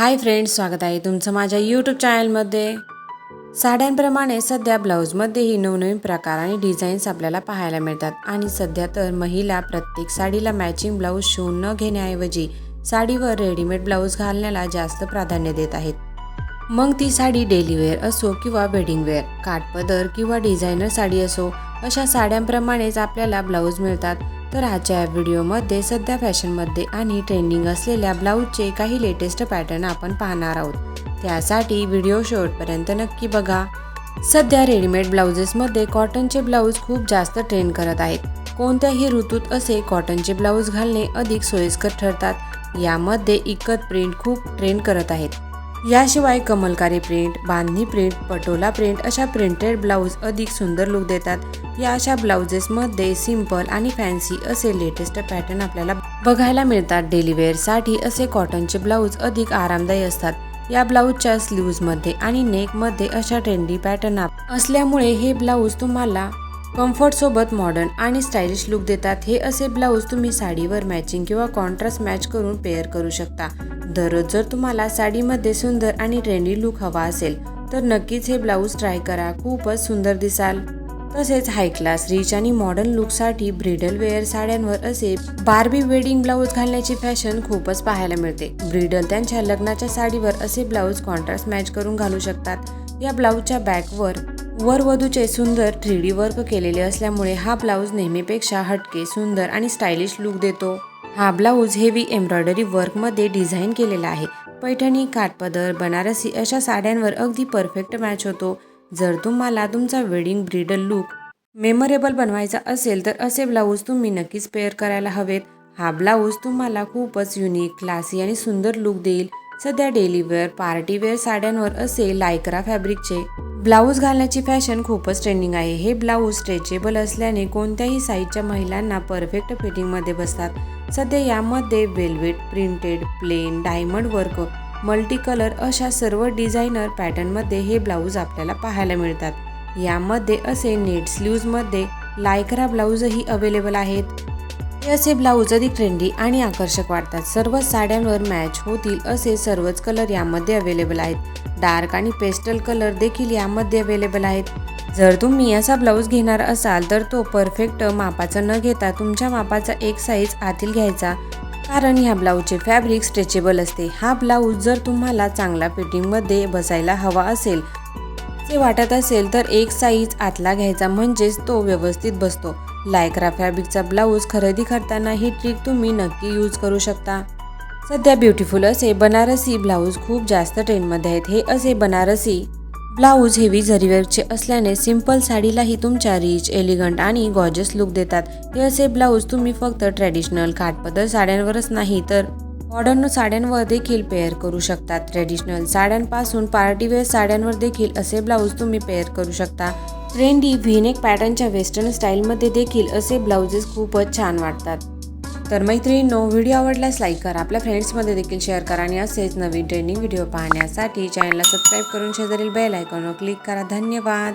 Hi friends स्वागत आहे तुमचं माझ्या यूट्यूब चॅनलमध्ये साड्यांप्रमाणे सध्या ब्लाऊजमध्येही नवनवीन प्रकार आणि डिझाईन्स आपल्याला पाहायला मिळतात. आणि सध्या तर महिला प्रत्येक साडीला मॅचिंग ब्लाऊज शिवून न घेण्याऐवजी साडीवर रेडीमेड ब्लाऊज घालण्याला जास्त प्राधान्य देत आहेत. मग ती साडी डेली वेअर असो किंवा वेडिंग वेअर काठपदर किंवा डिझायनर साडी असो अशा साड्यांप्रमाणेच आपल्याला ब्लाऊज मिळतात. तर आजच्या या व्हिडिओमध्ये सध्या फॅशनमध्ये आणि ट्रेंडिंग असलेल्या ब्लाऊजचे काही लेटेस्ट पॅटर्न आपण पाहणार आहोत. त्यासाठी व्हिडिओ शेवटपर्यंत नक्की बघा. सध्या रेडीमेड ब्लाउजेसमध्ये कॉटनचे ब्लाऊज खूप जास्त ट्रेंड करत आहेत. कोणत्याही ऋतूत असे कॉटनचे ब्लाऊज घालणे अधिक सोयीस्कर ठरतात. यामध्ये इकत प्रिंट खूप ट्रेंड करत आहेत. याशिवाय कमलकारी print bandhani print patola print अशा प्रिंटेड ब्लाऊज अधिक सुंदर लुक देतात. या अशा ब्लाउजेसमध्ये सिंपल आणि फॅन्सी असे लेटेस्ट पॅटर्न आपल्याला बघायला मिळतात. डेलिवेअरसाठी असे कॉटनचे ब्लाऊज अधिक आरामदायी असतात. या ब्लाऊजच्या स्लीव्जमध्ये आणि नेकमध्ये अशा ट्रेंडी पॅटर्न असल्यामुळे हे ब्लाऊज तुम्हाला कम्फर्ट सोबत मॉडर्न आणि स्टायलिश लुक देतात. हे असे ब्लाऊज तुम्ही साडीवर मॅचिंग किंवा कॉन्ट्रास्ट मॅच करून पेअर करू शकता. दररोज जर तुम्हाला साडीमध्ये सुंदर आणि ट्रेंडी लुक हवा असेल तर नक्कीच हे ब्लाऊज ट्राय करा. खूपच सुंदर दिसाल. तसेच हाय क्लास रिच आणि मॉडर्न लुकसाठी ब्रिडल वेअर साड्यांवर असे बार्बी वेडिंग ब्लाऊज घालण्याची फॅशन खूपच पाहायला मिळते. ब्रिडल त्यांच्या लग्नाच्या साडीवर असे ब्लाऊज कॉन्ट्रास्ट मॅच करून घालू शकतात. या ब्लाऊजच्या बॅकवर वर वधूचे सुंदर थ्री डी वर्क केलेले असल्यामुळे हा ब्लाऊज नेहमीपेक्षा हटके सुंदर आणि स्टायलिश लुक देतो. हा ब्लाऊज हेवी एम्ब्रॉयडरी वर्कमध्ये डिझाईन केलेला आहे. पैठणी काठपदर बनारसी अशा साड्यांवर अगदी परफेक्ट मॅच होतो. जर तुम्हाला तुमचा वेडिंग ब्रिडल लुक मेमोरेबल बनवायचा असेल तर असे ब्लाऊज तुम्ही नक्कीच पेअर करायला हवेत. हा ब्लाऊज तुम्हाला खूपच युनिक क्लासी आणि सुंदर लुक देईल. सध्या डेली वेअर पार्टी वेअर साड्यांवर असे लायक्रा फॅब्रिकचे ब्लाऊज घालण्याची फॅशन खूपच ट्रेंडिंग आहे. हे ब्लाऊज स्ट्रेचेबल असल्याने कोणत्याही साईजच्या महिलांना परफेक्ट फिटिंगमध्ये बसतात. सध्या यामध्ये velvet printed plain diamond work multi colour अशा सर्व डिझायनर पॅटर्नमध्ये हे ब्लाऊज आपल्याला पाहायला मिळतात. यामध्ये असे नेट स्लीव्जमध्ये लायक्रा ब्लाऊजही अवेलेबल आहेत. हे असे ब्लाऊज अधिक ट्रेंडी आणि आकर्षक वाटतात. सर्व साड्यांवर मॅच होतील असे सर्वच कलर यामध्ये अवेलेबल आहेत. डार्क आणि पेस्टल कलर देखील यामध्ये अवेलेबल आहेत. जर तुम्ही असा ब्लाऊज घेणार असाल तर तो परफेक्ट मापाचा न घेता तुमच्या मापाचा एक साईज आतील घ्यायचा. कारण ह्या ब्लाऊजचे फॅब्रिक स्ट्रेचेबल असते. हा ब्लाऊज जर तुम्हाला चांगला फिटिंगमध्ये बसायला हवा असेल ते वाटत असेल तर एक साईज आतला घ्यायचा. म्हणजेच तो व्यवस्थित बसतो. लायक्रा फॅब्रिकचा ब्लाऊज खरेदी करताना ही ट्रिक तुम्ही नक्की यूज करू शकता. सध्या ब्युटिफुल असे बनारसी ब्लाऊज खूप जास्त ट्रेंडमध्ये आहेत. हे असे बनारसी ब्लाऊज हेवी झरीवेअरचे असल्याने सिंपल साडीलाही तुमच्या रिच एलिगंट आणि गॉर्जस लुक देतात. हे असे ब्लाऊज तुम्ही फक्त ट्रॅडिशनल काठपदर साड्यांवरच नाही तर मॉडर्न साड्यांवर देखील पेअर करू शकतात ट्रेडिशनल साड्यांपासून पार्टीवेअर साड्यांवर देखील असे ब्लाऊज तुम्ही पेअर करू शकता. ट्रेंडी व्हीनेक पॅटर्नच्या वेस्टर्न स्टाईलमध्ये देखील असे ब्लाउजेस खूपच छान वाटतात. तर मैत्रिणींनो व्हिडिओ आवडल्यास लाईक करा. आपल्या फ्रेंड्समध्ये देखील शेअर करा आणि असेच नवीन ट्रेंडिंग व्हिडिओ पाहण्यासाठी चॅनलला सबस्क्राईब करून शेजारील बेल आयकॉनवर क्लिक करा. धन्यवाद!